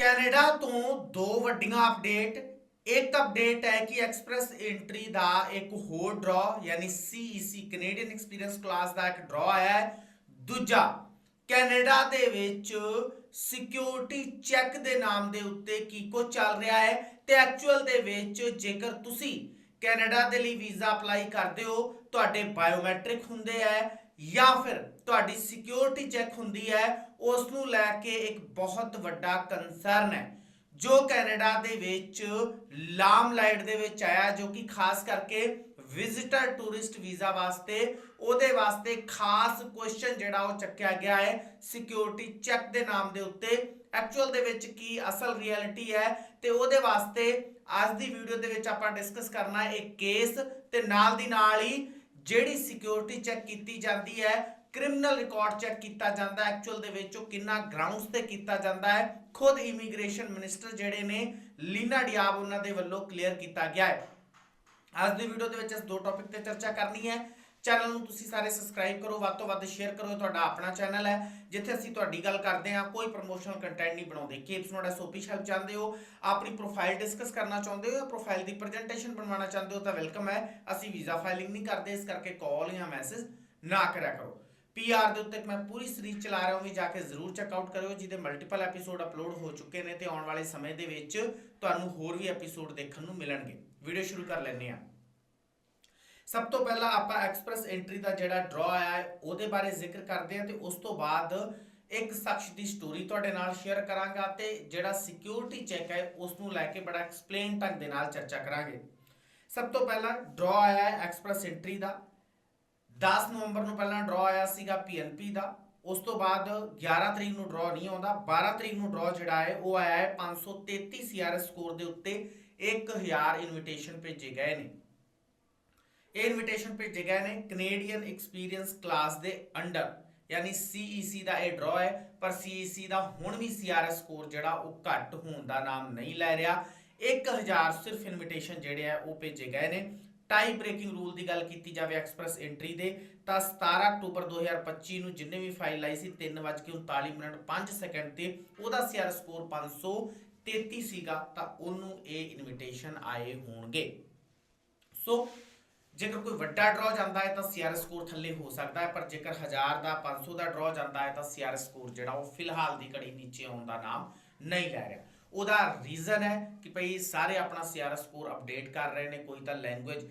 Canada ਤੋਂ ਦੋ ਵੱਡੀਆਂ ਅਪਡੇਟ ਇੱਕ ਅਪਡੇਟ ਹੈ ਕਿ ਐਕਸਪ੍ਰੈਸ ਐਂਟਰੀ ਦਾ ਇੱਕ ਹੋਰ ਡਰਾ ਯਾਨੀ CEC ਕੈਨੇਡੀਅਨ ਐਕਸਪੀਰੀਅੰਸ ਕਲਾਸ ਦਾ ਇੱਕ ਡਰਾ ਆਇਆ ਹੈ। ਦੂਜਾ, ਕੈਨੇਡਾ ਦੇ ਵਿੱਚ ਸਿਕਿਉਰਿਟੀ ਚੈੱਕ ਦੇ ਨਾਮ ਦੇ ਉੱਤੇ ਕੀ ਕੁਝ ਚੱਲ ਰਿਹਾ ਹੈ ਤੇ ਐਕਚੁਅਲ ਦੇ ਵਿੱਚ ਜੇਕਰ ਤੁਸੀਂ ਕੈਨੇਡਾ ਦੇ ਲਈ ਵੀਜ਼ਾ ਅਪਲਾਈ ਕਰਦੇ ਹੋ, ਤੁਹਾਡੇ ਬਾਇਓਮੈਟ੍ਰਿਕ ਹੁੰਦੇ ਹੈ ਜਾਂ ਫਿਰ ਤੁਹਾਡੀ ਸਿਕਿਉਰਿਟੀ ਚੈੱਕ ਹੁੰਦੀ ਹੈ ਉਸ ਨੂੰ ਲੈ ਕੇ ਇੱਕ ਬਹੁਤ ਵੱਡਾ ਕੰਸਰਨ ਹੈ, ਜੋ ਕੈਨੇਡਾ ਦੇ ਵਿੱਚ ਲਾਮਲਾਈਟ ਦੇ ਵਿੱਚ ਆਇਆ, ਜੋ ਕਿ ਖਾਸ ਕਰਕੇ ਵਿਜ਼ਿਟਰ ਟੂਰਿਸਟ ਵੀਜ਼ਾ ਵਾਸਤੇ, ਉਹਦੇ ਵਾਸਤੇ ਖਾਸ ਕੁਐਸਚਨ ਜਿਹੜਾ ਉਹ ਚੱਕਿਆ ਗਿਆ ਹੈ ਸਿਕਿਉਰਿਟੀ ਚੈੱਕ ਦੇ ਨਾਮ ਦੇ ਉੱਤੇ। ਐਕਚੁਅਲ ਦੇ ਵਿੱਚ ਕੀ ਅਸਲ ਰਿਐਲਿਟੀ ਹੈ ਤੇ ਉਹਦੇ ਵਾਸਤੇ ਅੱਜ ਦੀ ਵੀਡੀਓ ਦੇ ਵਿੱਚ ਆਪਾਂ ਡਿਸਕਸ ਕਰਨਾ ਹੈ ਇੱਕ ਕੇਸ ਤੇ ਨਾਲ ਦੀ ਨਾਲ ਹੀ ਜਿਹੜੀ ਸਿਕਿਉਰਿਟੀ ਚੈੱਕ ਕੀਤੀ ਜਾਂਦੀ ਹੈ ਕ੍ਰਿਮੀਨਲ ਰਿਕਾਰਡ ਚੈੱਕ ਕੀਤਾ ਜਾਂਦਾ ਐਕਚੁਅਲ ਦੇ ਵਿੱਚ ਉਹ ਕਿੰਨਾ ਗਰਾਊਂਡਸ ਤੇ ਕੀਤਾ ਜਾਂਦਾ ਹੈ। ਖੁਦ ਇਮੀਗ੍ਰੇਸ਼ਨ ਮਿਨਿਸਟਰ ਜਿਹੜੇ ਨੇ, ਲੀਨਾ ਡਿਆਬ ਉਹਨਾਂ ਦੇ ਵੱਲੋਂ ਕਲੀਅਰ ਕੀਤਾ ਗਿਆ ਹੈ। ਅੱਜ ਦੀ ਵੀਡੀਓ ਦੇ ਵਿੱਚ ਇਸ ਦੋ ਟੌਪਿਕ ਤੇ ਚਰਚਾ ਕਰਨੀ ਹੈ। ਚੈਨਲ ਨੂੰ ਤੁਸੀਂ ਸਾਰੇ ਸਬਸਕ੍ਰਾਈਬ ਕਰੋ, ਵੱਧ ਤੋਂ ਵੱਧ ਸ਼ੇਅਰ ਕਰੋ। ਤੁਹਾਡਾ ਆਪਣਾ ਚੈਨਲ ਹੈ। ਜਿੱਥੇ ਅਸੀਂ ਤੁਹਾਡੀ ਗੱਲ ਕਰਦੇ ਹਾਂ, ਕੋਈ ਪ੍ਰੋਮੋਸ਼ਨਲ ਕੰਟੈਂਟ ਨਹੀਂ ਬਣਾਉਂਦੇ। ਕੇਪਸ ਨੋਟ ਐਸਓਪੀ ਹੈਲਪ ਚਾਹੁੰਦੇ ਹੋ, ਆਪਣੀ ਪ੍ਰੋਫਾਈਲ ਡਿਸਕਸ ਕਰਨਾ ਚਾਹੁੰਦੇ ਹੋ ਪ੍ਰੋਫਾਈਲ ਦੀ ਪ੍ਰੈਜੈਂਟੇਸ਼ਨ ਬਣਵਾਉਣਾ ਚਾਹੁੰਦੇ ਹੋ ਤਾਂ ਵੈਲਕਮ ਹੈ। ਅਸੀਂ ਵੀਜ਼ਾ ਫਾਈਲਿੰਗ ਨਹੀਂ ਕਰਦੇ, ਇਸ ਕਰਕੇ ਕਾਲ ਜਾਂ ਮੈਸੇਜ ਨਾ ਕਰਿਆ ਕਰੋ। ਪੀਆਰ ਦੇ ਉੱਤੇ ਮੈਂ ਪੂਰੀ ਸੀਰੀਜ਼ ਚਲਾ ਰਿਹਾ ਹਾਂ, ਵੀ ਜਾ ਕੇ ਜ਼ਰੂਰ ਚੈੱਕ ਆਊਟ ਕਰਿਓ, ਜਿਹਦੇ ਮਲਟੀਪਲ ਐਪੀਸੋਡ ਅਪਲੋਡ ਹੋ ਚੁੱਕੇ ਨੇ ਤੇ ਆਉਣ ਵਾਲੇ ਸਮੇਂ ਦੇ ਵਿੱਚ ਤੁਹਾਨੂੰ ਹੋਰ ਵੀ ਐਪੀਸੋਡ ਦੇਖਣ ਨੂੰ ਮਿਲਣਗੇ। ਵੀਡੀਓ ਸ਼ੁਰੂ ਕਰ ਲੈਂਦੇ ਹਾਂ। ਸਭ ਤੋਂ ਪਹਿਲਾਂ ਆਪਾਂ ਐਕਸਪ੍ਰੈਸ ਐਂਟਰੀ ਦਾ ਜਿਹੜਾ ਡਰਾ ਆਇਆ ਹੈ, ਉਹਦੇ ਬਾਰੇ ਜ਼ਿਕਰ ਕਰਦੇ ਹਾਂ ਤੇ ਉਸ ਤੋਂ ਬਾਅਦ ਇੱਕ ਸ਼ਖਸ ਦੀ ਸਟੋਰੀ ਤੁਹਾਡੇ ਨਾਲ ਸ਼ੇਅਰ ਕਰਾਂਗਾ ਤੇ ਜਿਹੜਾ ਸਿਕਿਉਰਿਟੀ ਚੈੱਕ ਹੈ ਉਸ ਨੂੰ ਲੈ ਕੇ ਬੜਾ ਐਕਸਪਲੇਨ ਢੰਗ ਦੇ ਨਾਲ ਚਰਚਾ ਕਰਾਂਗੇ। ਸਭ ਤੋਂ ਪਹਿਲਾਂ ਡਰਾ ਆਇਆ ਹੈ ਐਕਸਪ੍ਰੈਸ ਐਂਟਰੀ ਦਾ। 10 ਨਵੰਬਰ ਨੂੰ ਪਹਿਲਾਂ ਡਰਾ ਆਇਆ ਸੀਗਾ ਪੀਐਨਪੀ ਦਾ। ਉਸ ਤੋਂ ਬਾਅਦ 11 ਤਰੀਕ ਨੂੰ ਡਰਾ ਨਹੀਂ ਆਉਂਦਾ। 12 ਤਰੀਕ ਨੂੰ ਡਰਾ ਜਿਹੜਾ ਹੈ, ਉਹ ਆਇਆ ਹੈ 533 ਸੀਆਰਐਸ ਸਕੋਰ ਦੇ ਉੱਤੇ। 1000 ਇਨਵੀਟੇਸ਼ਨ ਭੇਜੇ ਗਏ ਨੇ। ਇਹ ਇਨਵੀਟੇਸ਼ਨ ਭੇਜੇ ਗਏ ਨੇ ਕੈਨੇਡੀਅਨ ਐਕਸਪੀਰੀਅੰਸ ਕਲਾਸ ਦੇ ਅੰਡਰ ਯਾਨੀ CEC ਦਾ ਇਹ ਡਰਾ ਹੈ। ਪਰ CEC ਦਾ ਹੁਣ ਵੀ CRS ਸਕੋਰ ਜਿਹੜਾ, ਉਹ ਘੱਟ ਹੋਣ ਦਾ ਨਾਮ ਨਹੀਂ ਲੈ ਰਿਹਾ। 1000 ਸਿਰਫ ਇਨਵੀਟੇਸ਼ਨ ਜਿਹੜੇ ਆ ਉਹ ਭੇਜੇ ਗਏ ਨੇ। ਟਾਈ ਬ੍ਰੇਕਿੰਗ ਰੂਲ ਦੀ ਗੱਲ ਕੀਤੀ ਜਾਵੇ ਐਕਸਪ੍ਰੈਸ ਐਂਟਰੀ ਦੇ, ਤਾਂ 17 ਅਕਤੂਬਰ 2025 ਨੂੰ ਜਿੰਨੇ ਵੀ ਫਾਈਲ ਆਈ ਸੀ 3:39 ਮਿੰਟ 5 ਸੈਕਿੰਡ ਤੇ, ਉਹਦਾ CRS ਸਕੋਰ 533 ਸੀਗਾ, ਤਾਂ ਉਹਨੂੰ ਇਹ ਇਨਵੀਟੇਸ਼ਨ ਆਏ ਹੋਣਗੇ। ਸੋ ਜੇਕਰ ਕੋਈ ਵੱਡਾ ਡਰਾ ਜਾਂਦਾ ਹੈ ਤਾਂ ਸੀਆਰ ਸਕੋਰ ਥੱਲੇ ਹੋ ਸਕਦਾ ਹੈ, ਪਰ ਜੇਕਰ 1000 ਦਾ 500 ਦਾ ਡਰਾ ਜਾਂਦਾ ਹੈ ਤਾਂ ਸੀਆਰਐਸ ਸਕੋਰ ਜਿਹੜਾ ਉਹ ਫਿਲਹਾਲ ਦੀ ਘੜੀ ਨੀਚੇ ਆਉਣ ਦਾ ਨਾਮ ਨਹੀਂ ਲੈ ਰਿਹਾ। ਉਹਦਾ ਰੀਜ਼ਨ ਹੈ ਕਿ ਭਈ ਸਾਰੇ ਆਪਣਾ ਸੀਆਰਐਸ ਸਕੋਰ ਅਪਡੇਟ ਕਰ ਰਹੇ ਨੇ, ਕੋਈ ਤਾਂ ਲੈਂਗੁਏਜ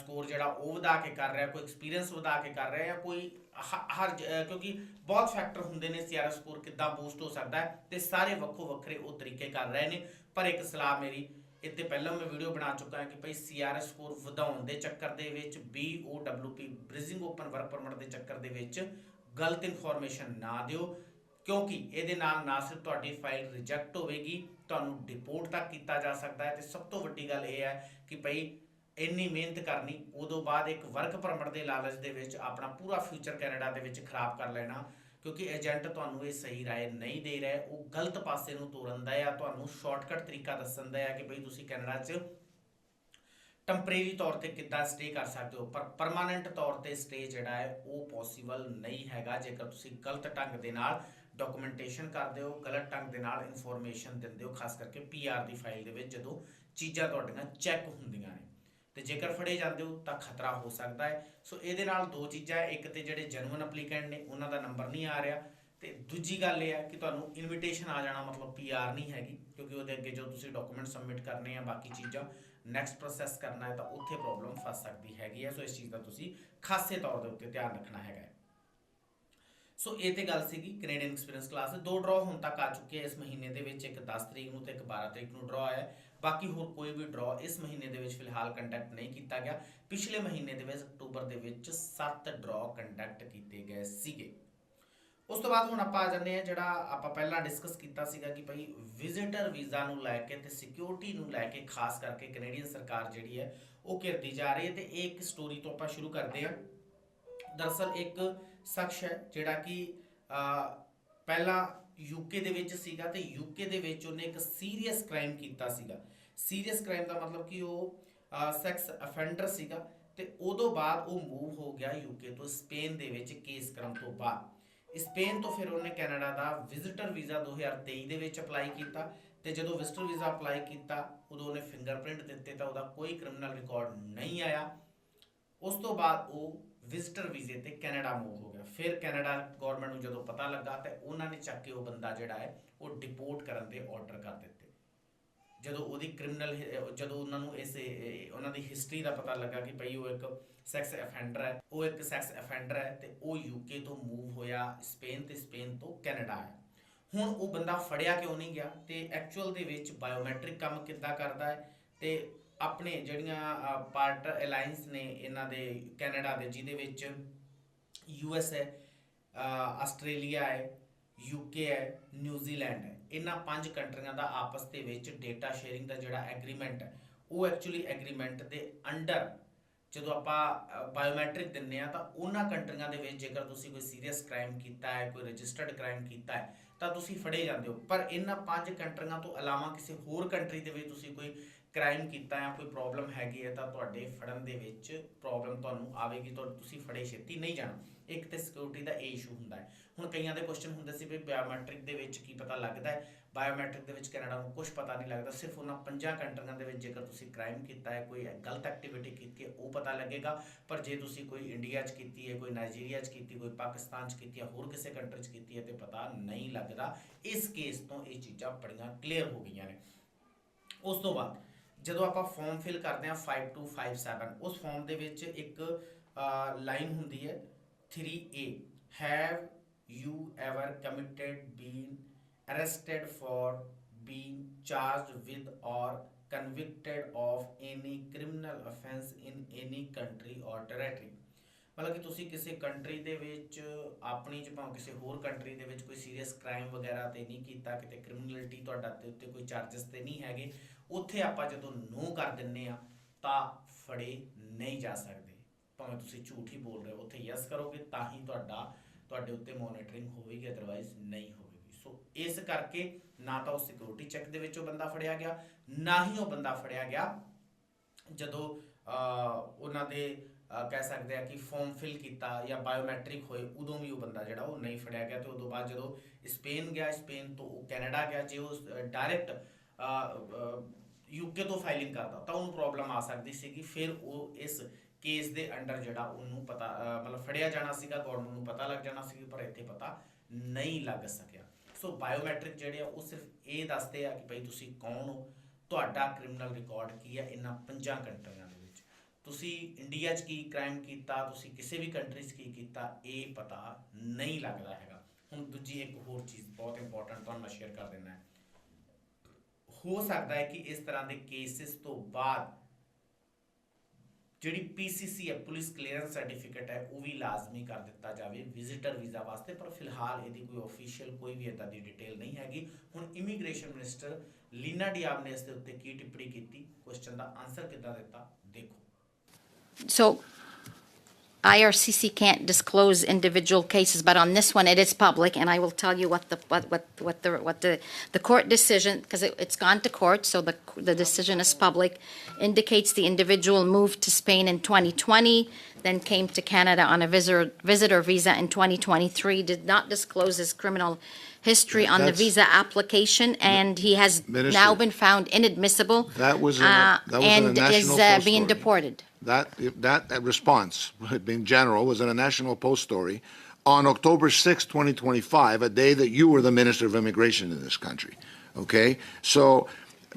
ਸਕੋਰ ਜਿਹੜਾ ਉਹ ਵਧਾ ਕੇ ਕਰ ਰਿਹਾ, ਕੋਈ ਐਕਸਪੀਰੀਅੰਸ ਵਧਾ ਕੇ ਕਰ ਰਿਹਾ ਜਾਂ ਕੋਈ ਹ- ਹਰ ਜ- ਕਿਉਂਕਿ ਬਹੁਤ ਫੈਕਟਰ ਹੁੰਦੇ ਨੇ ਸੀਆਰਐਸ ਸਕੋਰ ਕਿੱਦਾਂ ਬੂਸਟ ਹੋ ਸਕਦਾ ਹੈ ਤੇ ਸਾਰੇ ਵੱਖੋ ਵੱਖਰੇ ਉਹ ਤਰੀਕੇ ਕਰ ਰਹੇ ਨੇ। ਪਰ ਇੱਕ ਸਲਾਹ ਮੇਰੀ, ਇੱਥੇ ਪਹਿਲਾਂ ਮੈਂ ਵੀਡੀਓ ਬਣਾ ਚੁੱਕਾ ਹਾਂ ਕਿ ਭਈ ਸੀਆਰਐਸ ਸਕੋਰ ਵਧਾਉਣ ਦੇ ਚੱਕਰ ਦੇ ਵਿੱਚ BOWP bridging open work permit ਦੇ ਚੱਕਰ ਦੇ ਵਿੱਚ ਗਲਤ ਇਨਫੋਰਮੇਸ਼ਨ ਨਾ ਦਿਓ। ਕਿਉਂਕਿ ਇਹਦੇ ਨਾਲ ਨਾ ਸਿਰਫ ਤੁਹਾਡੀ ਫਾਈਲ ਰਿਜੈਕਟ ਹੋਵੇਗੀ, ਤੁਹਾਨੂੰ ਡਿਪੋਰਟ ਤੱਕ ਕੀਤਾ ਜਾ ਸਕਦਾ ਹੈ ਤੇ ਸਭ ਤੋਂ ਵੱਡੀ ਗੱਲ ਇਹ ਹੈ ਕਿ ਭਈ ਇੰਨੀ ਮਿਹਨਤ ਕਰਨੀ, ਉਦੋਂ ਬਾਅਦ ਇੱਕ ਵਰਕ ਪਰਮਿਟ ਦੇ ਲਾਲਚ ਦੇ ਵਿੱਚ ਆਪਣਾ ਪੂਰਾ ਫਿਊਚਰ ਕੈਨੇਡਾ ਦੇ ਵਿੱਚ ਖਰਾਬ ਕਰ ਲੈਣਾ, ਕਿਉਂਕਿ ਏਜੰਟ ਤੁਹਾਨੂੰ ਇਹ ਸਹੀ ਰਾਏ ਨਹੀਂ ਦੇ ਰਿਹਾ, ਉਹ ਗਲਤ ਪਾਸੇ ਨੂੰ ਤੋਰਨ ਦਾ ਹੈ ਤੁਹਾਨੂੰ ਸ਼ਾਰਟਕਟ ਤਰੀਕਾ ਦੱਸਣ ਦਾ ਹੈ ਕਿ ਭਈ ਤੁਸੀਂ ਕੈਨੇਡਾ 'ਚ ਟੈਂਪਰੇਰੀ ਤੌਰ ਤੇ ਕਿੱਦਾਂ ਸਟੇ ਕਰ ਸਕਦੇ ਹੋ, ਪਰ ਪਰਮਾਨੈਂਟ ਤੌਰ ਤੇ ਸਟੇ ਜਿਹੜਾ ਹੈ, ਉਹ ਪੋਸੀਬਲ ਨਹੀਂ ਹੈਗਾ, ਜੇਕਰ ਤੁਸੀਂ ਗਲਤ ਢੰਗ ਦੇ ਨਾਲ ਡਾਕੂਮੈਂਟੇਸ਼ਨ ਕਰਦੇ ਹੋ, ਗਲਤ ਢੰਗ ਦੇ ਨਾਲ ਇਨਫੋਰਮੇਸ਼ਨ ਦਿੰਦੇ ਹੋ, ਖਾਸ ਕਰਕੇ ਪੀਆਰ ਦੀ ਫਾਈਲ ਦੇ ਵਿੱਚ ਜਦੋਂ ਚੀਜ਼ਾਂ ਤੁਹਾਡੀਆਂ ਚੈੱਕ ਹੁੰਦੀਆਂ ਨੇ। ਤੇ ਜੇਕਰ ਫੜੇ ਜਾਂਦੇ ਹੋ ਤਾਂ ਖਤਰਾ ਹੋ ਸਕਦਾ ਹੈ। ਸੋ ਇਹਦੇ ਨਾਲ ਦੋ ਚੀਜ਼ਾਂ ਹੈ, ਇੱਕ ਤੇ ਜਿਹੜੇ ਜੈਨੂਇਨ ਐਪਲੀਕੈਂਟ ਨੇ, ਉਹਨਾਂ ਦਾ ਨੰਬਰ ਨਹੀਂ ਆ ਰਿਹਾ। ਤੇ ਦੂਜੀ ਗੱਲ ਇਹ ਹੈ ਕਿ ਤੁਹਾਨੂੰ ਇਨਵੀਟੇਸ਼ਨ ਆ ਜਾਣਾ ਮਤਲਬ ਪੀਆਰ ਨਹੀਂ ਹੈਗੀ, ਕਿਉਂਕਿ ਉਹਦੇ ਅੱਗੇ ਜੋ ਤੁਸੀਂ ਡਾਕੂਮੈਂਟ ਸਬਮਿਟ ਕਰਨੇ ਆ ਬਾਕੀ ਚੀਜ਼ਾਂ ਨੈਕਸਟ ਪ੍ਰੋਸੈਸ ਕਰਨਾ ਹੈ ਤਾਂ ਉੱਥੇ ਪ੍ਰੋਬਲਮ ਫਸ ਸਕਦੀ ਹੈਗੀ ਹੈ। ਸੋ ਇਸ ਚੀਜ਼ ਦਾ ਤੁਸੀਂ ਖਾਸੇ ਤੌਰ ਦੇ ਉੱਤੇ ਧਿਆਨ ਰੱਖਣਾ ਹੈਗਾ ਸੋ ਇਹ ਤੇ ਗੱਲ ਸੀਗੀ ਕੈਨੇਡੀਅਨ ਐਕਸਪੀਰੀਅੰਸ ਕਲਾਸ ਦੇ। ਦੋ ਡਰਾ ਹੁਣ ਤੱਕ ਆ ਚੁੱਕੇ ਆ ਇਸ ਮਹੀਨੇ ਦੇ ਵਿੱਚ, ਇੱਕ 10 ਤਰੀਕ ਨੂੰ ਤੇ ਇੱਕ 12 ਤਰੀਕ ਨੂੰ ਡਰਾ ਆਇਆ। ਬਾਕੀ ਹੋਰ ਕੋਈ ਵੀ ਡਰਾ ਇਸ ਮਹੀਨੇ ਦੇ ਵਿੱਚ ਫਿਲਹਾਲ ਕੰਡਕਟ ਨਹੀਂ ਕੀਤਾ ਗਿਆ। ਪਿਛਲੇ ਮਹੀਨੇ ਦੇ ਵਿੱਚ, ਅਕਤੂਬਰ ਦੇ ਵਿੱਚ 7 ਡਰਾ ਕੰਡਕਟ ਕੀਤੇ ਗਏ ਸੀਗੇ। ਉਸ ਤੋਂ ਬਾਅਦ ਹੁਣ ਆਪਾਂ ਆ ਜਾਂਦੇ ਆ ਜਿਹੜਾ ਆਪਾਂ ਪਹਿਲਾਂ ਡਿਸਕਸ ਕੀਤਾ ਸੀਗਾ ਕਿ ਭਾਈ ਵਿਜ਼ਿਟਰ ਵੀਜ਼ਾ ਨੂੰ ਲੈ ਕੇ ਤੇ ਸਿਕਿਉਰਿਟੀ ਨੂੰ ਲੈ ਕੇ, ਖਾਸ ਕਰਕੇ ਕੈਨੇਡੀਅਨ ਸਰਕਾਰ ਜਿਹੜੀ ਹੈ, ਉਹ ਘਿਰਦੀ ਜਾ ਰਹੀ ਹੈ ਤੇ ਇਹ ਇੱਕ ਸਟੋਰੀ ਤੋਂ ਆਪਾਂ ਸ਼ੁਰੂ ਕਰਦੇ ਹਾਂ। ਦਰਅਸਲ ਇੱਕ ਸ਼ਖਸ ਹੈ, ਜਿਹੜਾ ਕਿ ਪਹਿਲਾਂ ਯੂਕੇ ਦੇ ਵਿੱਚ ਸੀਗਾ ਤੇ ਯੂਕੇ ਦੇ ਵਿੱਚ ਉਹਨੇ ਇੱਕ ਸੀਰੀਅਸ ਕ੍ਰਾਈਮ ਕੀਤਾ ਸੀਗਾ। ਸੀਰੀਅਸ ਕ੍ਰਾਈਮ ਦਾ ਮਤਲਬ ਕਿ ਉਹ ਸੈਕਸ ਅਫੈਂਡਰ ਸੀਗਾ ਤੇ ਉਦੋਂ ਬਾਅਦ ਉਹ ਮੂਵ ਹੋ ਗਿਆ ਯੂਕੇ ਤੋਂ ਸਪੇਨ ਦੇ ਵਿੱਚ ਕੇਸ ਕਰਨ ਤੋਂ ਬਾਅਦ। ਸਪੇਨ ਤੋਂ ਫਿਰ ਉਹਨੇ ਕੈਨੇਡਾ ਦਾ ਵਿਜ਼ਿਟਰ ਵੀਜ਼ਾ 2023 ਦੇ ਵਿੱਚ ਅਪਲਾਈ ਕੀਤਾ ਤੇ ਜਦੋਂ ਵਿਜ਼ਟਰ ਵੀਜ਼ਾ ਅਪਲਾਈ ਕੀਤਾ, ਉਦੋਂ ਉਹਨੇ ਫਿੰਗਰਪ੍ਰਿੰਟ ਦਿੱਤੇ ਤਾਂ ਉਹਦਾ ਕੋਈ ਕ੍ਰਿਮੀਨਲ ਰਿਕਾਰਡ ਨਹੀਂ ਆਇਆ। ਉਸ ਤੋਂ ਬਾਅਦ ਉਹ ਵਿਜ਼ਟਰ ਵੀਜ਼ੇ ਤੇ ਕੈਨੇਡਾ ਮੂਵ ਹੋ ਗਿਆ। ਫਿਰ ਕੈਨੇਡਾ ਗਵਰਨਮੈਂਟ ਨੂੰ ਜਦੋਂ ਪਤਾ ਲੱਗਾ ਤੇ ਉਹਨਾਂ ਨੇ ਚੱਕ ਕੇ ਉਹ ਬੰਦਾ ਜਿਹੜਾ ਹੈ, ਉਹ ਡਿਪੋਰਟ ਕਰਨ ਦੇ ਆਰਡਰ ਕਰ ਦਿੱਤੇ। ਜਦੋਂ ਉਹਦੀ ਕ੍ਰਿਮੀਨਲ ਜਦੋਂ ਉਹਨਾਂ ਨੂੰ ਇਸ, ਉਹਨਾਂ ਦੀ ਹਿਸਟਰੀ ਦਾ ਪਤਾ ਲੱਗਾ ਕਿ ਭਈ ਉਹ ਇੱਕ ਸੈਕਸ ਅਫੈਂਡਰ ਹੈ, ਉਹ ਇੱਕ ਸੈਕਸ ਅਫੈਂਡਰ ਹੈ ਤੇ ਉਹ ਯੂਕੇ ਤੋਂ ਮੂਵ ਹੋਇਆ ਸਪੇਨ ਤੇ ਸਪੇਨ ਤੋਂ ਕੈਨੇਡਾ ਆਇਆ ਹੁਣ ਉਹ ਬੰਦਾ ਫੜਿਆ ਕਿਉਂ ਨਹੀਂ ਗਿਆ ਤੇ ਐਕਚੁਅਲ ਦੇ ਵਿੱਚ ਬਾਇਓਮੈਟ੍ਰਿਕ ਕੰਮ ਕਿੱਦਾਂ ਕਰਦਾ ਹੈ ਤੇ ਆਪਣੇ ਜਿਹੜੀਆਂ ਪਾਰਟਨਰ ਅਲਾਈਅੰਸ ਨੇ ਇਹਨਾਂ ਦੇ, ਕੈਨੇਡਾ ਦੇ, ਜਿਹਦੇ ਵਿੱਚ ਯੂ ਯੂਐਸ ਹੈ ਆਸਟ੍ਰੇਲੀਆ ਹੈ ਯੂਕੇ ਹੈ ਨਿਊਜ਼ੀਲੈਂਡ ਹੈ। ਇਹਨਾਂ ਪੰਜ ਕੰਟਰੀਆਂ ਦਾ ਆਪਸ ਦੇ ਵਿੱਚ ਡੇਟਾ ਸ਼ੇਅਰਿੰਗ ਦਾ ਜਿਹੜਾ ਐਗਰੀਮੈਂਟ ਹੈ, ਉਹ ਐਕਚੁਅਲੀ ਐਗਰੀਮੈਂਟ ਦੇ ਅੰਡਰ ਜਦੋਂ ਆਪਾਂ ਬਾਇਓਮੈਟ੍ਰਿਕ ਦਿੰਨੇ ਆ ਤਾਂ ਉਹਨਾਂ ਕੰਟਰੀਆਂ ਦੇ ਵਿੱਚ ਜੇਕਰ ਤੁਸੀਂ ਕੋਈ ਸੀਰੀਅਸ ਕ੍ਰਾਈਮ ਕੀਤਾ ਹੈ, ਕੋਈ ਰਜਿਸਟਰਡ ਕ੍ਰਾਈਮ ਕੀਤਾ ਹੈ, ਤਾਂ ਤੁਸੀਂ ਫੜੇ ਜਾਂਦੇ ਹੋ। ਪਰ ਇਹਨਾਂ ਪੰਜ ਕੰਟਰੀਆਂ ਤੋਂ ਇਲਾਵਾ ਕਿਸੇ ਹੋਰ ਕੰਟਰੀ ਦੇ ਵਿੱਚ ਤੁਸੀਂ ਕੋਈ ਕ੍ਰਾਈਮ ਕੀਤਾ ਹੈ ਕੋਈ ਪ੍ਰੋਬਲਮ ਹੈਗੀ ਹੈ ਤਾਂ ਤੁਹਾਡੇ ਫੜਨ ਦੇ ਵਿੱਚ ਪ੍ਰੋਬਲਮ ਤੁਹਾਨੂੰ ਆਵੇਗੀ ਤਾਂ ਤੁਸੀਂ ਫੜੇ ਛੇਤੀ ਨਹੀਂ ਜਾਣਾ। ਇੱਕ ਤੇ ਸਿਕਿਉਰਿਟੀ ਦਾ ਇਹ ਇਸ਼ੂ ਹੁੰਦਾ ਹੈ। ਹੁਣ ਕਈਆਂ ਦੇ ਕੁਐਸਚਨ ਹੁੰਦੇ ਸੀ ਵੀ ਬਾਇਓਮੈਟ੍ਰਿਕ ਦੇ ਵਿੱਚ ਕੀ ਪਤਾ ਲੱਗਦਾ ਹੈ। ਬਾਇਓਮੈਟ੍ਰਿਕ ਦੇ ਵਿੱਚ ਕੈਨੇਡਾ ਨੂੰ ਕੁਝ ਪਤਾ ਨਹੀਂ ਲੱਗਦਾ। ਸਿਰਫ ਉਹਨਾਂ ਪੰਜਾਂ ਕੰਟਰੀਆਂ ਦੇ ਵਿੱਚ ਜੇਕਰ ਤੁਸੀਂ ਕ੍ਰਾਈਮ ਕੀਤਾ ਹੈ, ਕੋਈ ਗਲਤ ਐਕਟੀਵਿਟੀ ਕੀਤੀ ਹੈ, ਉਹ ਪਤਾ ਲੱਗੇਗਾ। ਪਰ ਜੇ ਤੁਸੀਂ ਕੋਈ ਇੰਡੀਆ 'ਚ ਕੀਤੀ ਹੈ, ਕੋਈ ਨਾਈਜੀਰੀਆ 'ਚ ਕੀਤੀ, ਕੋਈ ਪਾਕਿਸਤਾਨ 'ਚ ਕੀਤੀ ਹੈ, ਹੋਰ ਕਿਸੇ ਕੰਟਰੀ 'ਚ ਕੀਤੀ ਹੈ, ਤੇ ਪਤਾ ਨਹੀਂ ਲੱਗਦਾ। ਇਸ ਕੇਸ ਤੋਂ ਇਹ ਚੀਜ਼ਾਂ ਬੜੀਆਂ ਕਲੀਅਰ ਹੋ ਗਈਆਂ ਨੇ। ਉਸ ਤੋਂ ਬਾਅਦ ਜਦੋਂ ਆਪਾਂ ਫਾਰਮ ਫਿਲ ਕਰਦੇ ਹਾਂ 5257 ਉਸ ਫਾਰਮ ਦੇ ਵਿੱਚ ਇੱਕ ਲਾਈਨ ਹੁੰਦੀ ਹੈ 3A have you ever committed been arrested for been charged with or convicted of any criminal offense in any country or territory ਮਤਲਬ ਕਿ ਤੁਸੀਂ ਕਿਸੇ ਕੰਟਰੀ ਦੇ ਵਿੱਚ, ਆਪਣੀ ਚ ਭਾਵੇਂ ਕਿਸੇ ਹੋਰ ਕੰਟਰੀ ਦੇ ਵਿੱਚ ਕੋਈ ਸੀਰੀਅਸ ਕ੍ਰਾਈਮ ਵਗੈਰਾ ਤੇ ਨਹੀਂ ਕੀਤਾ, ਕਿਤੇ ਕ੍ਰਿਮੀਨਲਿਟੀ ਤੁਹਾਡਾ ਤੇ ਉੱਤੇ ਕੋਈ ਚਾਰजेस ਤੇ ਨਹੀਂ ਹੈਗੇ, ਉੱਥੇ ਆਪਾਂ ਜਦੋਂ ਨੋ ਕਰ ਦਿੰਨੇ ਆ, ਤਾਂ ਫੜੇ ਨਹੀਂ ਜਾ ਸਕਦੇ। ਭਾਵੇਂ ਤੁਸੀਂ ਝੂਠ ਹੀ ਬੋਲ ਰਹੇ ਹੋ, ਉੱਥੇ ਯੈਸ ਕਰੋਗੇ, ਤਾਂ ਹੀ ਤੁਹਾਡਾ, ਤੁਹਾਡੇ ਉੱਤੇ ਮੋਨੀਟਰਿੰਗ ਹੋਵੇਗੀ ਅਦਰਵਾਈਜ਼ ਨਹੀਂ ਹੋਵੇਗੀ। ਸੋ ਇਸ ਕਰਕੇ ਨਾ ਤਾਂ ਉਹ ਸਿਕਿਉਰਿਟੀ ਚੈੱਕ ਦੇ ਵਿੱਚ ਉਹ ਬੰਦਾ ਫੜਿਆ ਗਿਆ, ਨਾ ਹੀ ਉਹ ਬੰਦਾ ਫੜਿਆ ਗਿਆ, ਜਦੋਂ ਉਹਨਾਂ ਦੇ ਕਹਿ ਸਕਦੇ ਆ ਕਿ ਫਾਰਮ ਫਿਲ ਕੀਤਾ ਜਾਂ ਬਾਇਓਮੈਟ੍ਰਿਕ ਹੋਏ, ਉਦੋਂ ਵੀ ਉਹ ਬੰਦਾ ਜਿਹੜਾ ਉਹ ਨਹੀਂ ਫੜਿਆ ਗਿਆ ਤੇ ਉਦੋਂ ਬਾਅਦ ਜਦੋਂ ਸਪੇਨ ਗਿਆ, ਸਪੇਨ ਤੋਂ ਉਹ ਕੈਨੇਡਾ ਗਿਆ, ਜੇ ਉਹ ਡਾਇਰੈਕਟ ਯੂਕੇ ਤੋਂ ਫਾਈਲਿੰਗ ਕਰਦਾ, ਤਾਂ ਉਹਨੂੰ ਪ੍ਰੋਬਲਮ ਆ ਸਕਦੀ ਸੀ ਕਿ ਫਿਰ ਉਹ ਇਸ ਕੇਸ ਦੇ ਅੰਡਰ ਜਿਹੜਾ ਉਹਨੂੰ ਪਤਾ ਮਤਲਬ ਫੜਿਆ ਜਾਣਾ ਸੀਗਾ ਗਵਰਨਮੈਂਟ ਨੂੰ ਪਤਾ ਲੱਗ ਜਾਣਾ ਸੀ, ਪਰ ਇੱਥੇ ਪਤਾ ਨਹੀਂ ਲੱਗ ਸਕਿਆ। ਸੋ ਬਾਇਓਮੈਟ੍ਰਿਕ ਜਿਹੜੇ ਆ, ਉਹ ਸਿਰਫ ਇਹ ਦੱਸਦੇ ਆ ਕਿ ਭਈ ਤੁਸੀਂ ਕੌਣ ਹੋ? ਤੁਹਾਡਾ ਕ੍ਰਿਮੀਨਲ ਰਿਕਾਰਡ ਕੀ ਹੈ ਇਹਨਾਂ ਪੰਜਾਂ ਕੰਟਰੀਆਂ ਤੁਸੀਂ ਇੰਡੀਆ 'ਚ ਕੀ ਕ੍ਰਾਈਮ ਕੀਤਾ, ਤੁਸੀਂ ਕਿਸੇ ਵੀ ਕੰਟਰੀ 'ਚ ਕੀ ਕੀਤਾ, ਇਹ ਪਤਾ ਨਹੀਂ ਲੱਗਦਾ ਹੈਗਾ। ਹੁਣ ਦੂਜੀ ਇੱਕ ਹੋਰ ਚੀਜ਼ ਬਹੁਤ ਇੰਪੋਰਟੈਂਟ ਤੁਹਾਨੂੰ ਮੈਂ ਸ਼ੇਅਰ ਕਰ ਦਿੰਦਾ ਹੈ। ਹੋ ਸਕਦਾ ਹੈ ਕਿ ਇਸ ਤਰ੍ਹਾਂ ਦੇ ਕੇਸਿਸ ਤੋਂ ਬਾਅਦ ਜਿਹੜੀ ਪੀਸੀਸੀ ਹੈ ਪੁਲਿਸ ਕਲੀਅਰੈਂਸ ਸਰਟੀਫਿਕੇਟ ਹੈ, ਉਹ ਵੀ ਲਾਜ਼ਮੀ ਕਰ ਦਿੱਤਾ ਜਾਵੇ ਵਿਜ਼ਿਟਰ ਵੀਜ਼ਾ ਵਾਸਤੇ, ਪਰ ਫਿਲਹਾਲ ਇਹਦੀ ਕੋਈ ਅਫੀਸ਼ੀਅਲ ਕੋਈ ਵੀ ਇਦਾਂ ਦੀ ਡਿਟੇਲ ਨਹੀਂ ਹੈਗੀ। ਹੁਣ ਇਮੀਗ੍ਰੇਸ਼ਨ ਮਿਨਿਸਟਰ ਲੀਨਾ ਡਿਆਬ ਨੇ ਇਸ ਦੇ ਉੱਤੇ ਕੀ ਟਿੱਪਣੀ ਕੀਤੀ? ਕੁਐਸਚਨ ਦਾ ਆਨਸਰ ਕਿੱਦਾਂ ਦਿੱਤਾ? ਦੇਖੋ। So IRCC can't disclose individual cases, but on this one, it is public, and I will tell you what the, what, what, what the, what the, the court decision, because it, it's gone to court, so the, the decision is public, indicates the individual moved to Spain in 2020, then came to Canada on a visitor, visitor visa in 2023, did not disclose his criminal history on the That's- visa application, and he has now been found inadmissible. that was in a- uh, that was in a And is uh, being story. deported. That, that response, in general, was in a National Post story on October 6, 2025, a day that you were the Minister of Immigration in this country. Okay? So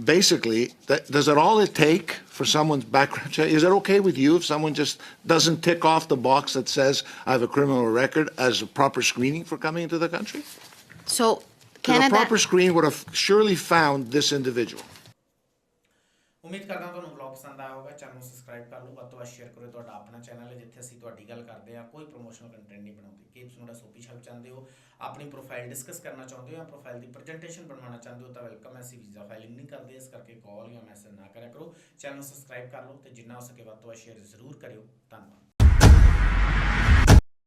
basically, that, does it all it take for someone's background check? Is it okay with you if someone just doesn't tick off the box that says, I have a criminal record as a proper screening for coming into the country? So Canada. A proper screen would have surely found this individual. ਪਸੰਦ ਆਇਆ ਹੋਵੇਗਾ channel ਨੂੰ subscribe ਕਰ ਲਓ। ਵੱਧ ਤੋਂ ਵੱਧ share ਕਰੋ ਤੁਹਾਡਾ ਆਪਣਾ ਚੈਨਲ ਹੈ, ਜਿੱਥੇ ਅਸੀਂ ਤੁਹਾਡੀ ਗੱਲ ਕਰਦੇ ਹਾਂ। ਕੋਈ ਪ੍ਰੋਮੋਸ਼ਨਲ ਕੰਟੈਂਟ ਨਹੀਂ ਬਣਾਉਂਦੇ। ਕੇਪਸ ਨੂੰ ਸੋਪੀ ਛਾਪ ਚਾਹੁੰਦੇ ਹੋ? ਆਪਣੀ ਪ੍ਰੋਫਾਈਲ ਡਿਸਕਸ ਕਰਨਾ ਚਾਹੁੰਦੇ ਹੋ ਜਾਂ ਪ੍ਰੋਫਾਈਲ ਦੀ ਪ੍ਰੈਜੈਂਟੇਸ਼ਨ ਬਣਵਾਉਣਾ ਚਾਹੁੰਦੇ ਹੋ, ਤਾਂ ਵੈਲਕਮ ਹੈ। ਅਸੀਂ ਵੀਜ਼ਾ ਫਾਈਲਿੰਗ ਨਹੀਂ ਕਰਦੇ, ਇਸ ਕਰਕੇ ਕਾਲ ਜਾਂ ਮੈਸੇਜ ਨਾ ਕਰਿਆ ਕਰੋ। ਚੈਨਲ ਨੂੰ ਸਬਸਕ੍ਰਾਈਬ ਕਰ ਲਓ ਤੇ ਜਿੰਨਾ ਹੋ ਸਕੇ ਵੱਧ ਤੋਂ ਵੱਧ ਸ਼ੇਅਰ ਜ਼ਰੂਰ ਕਰਿਓ। ਧੰਨਵਾਦ।